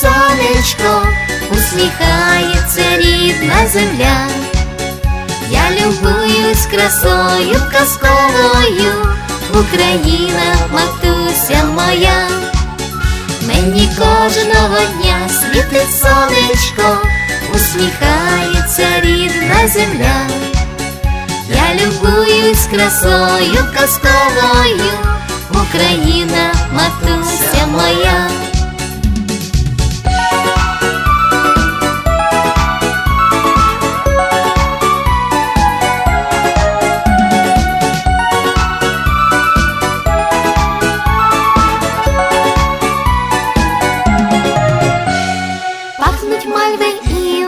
сонечко, усміхається рідна земля. Я любуюсь красою казковою, Україна, матуся моя. Мені кожного дня світить сонечко, усміхається рідна земля. Я любуюсь красою казковою, Україна, матуся моя.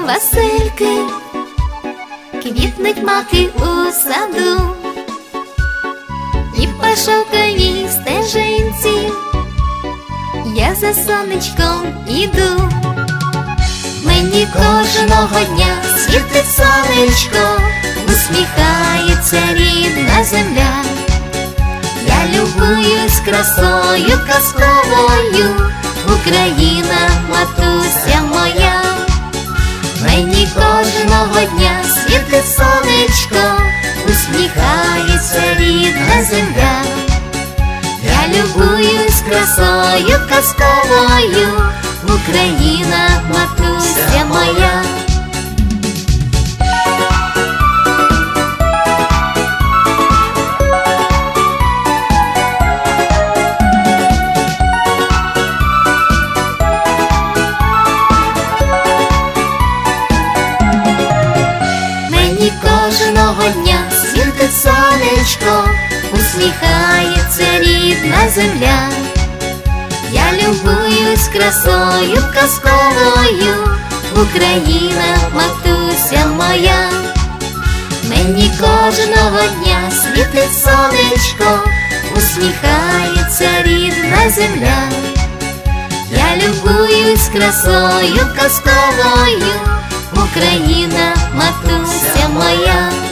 Васильки, квітнуть маки у саду, і по шовковій стежинці я за сонечком іду. Мені кожного дня світить сонечко, усміхається рідна земля. Я любуюсь красою казковою, Україна, матуся моя. Мені кожного дня світить сонечко, усміхається рідна земля. Я любуюсь красою казковою, Україна, матуся кожного дня світить сонечко, усміхається рідна земля. Я любуюсь красою казковою, Україна, матуся моя. Мені кожного дня світить сонечко, усміхається рідна земля. Я любуюсь красою казковою, Україна, матуся моя.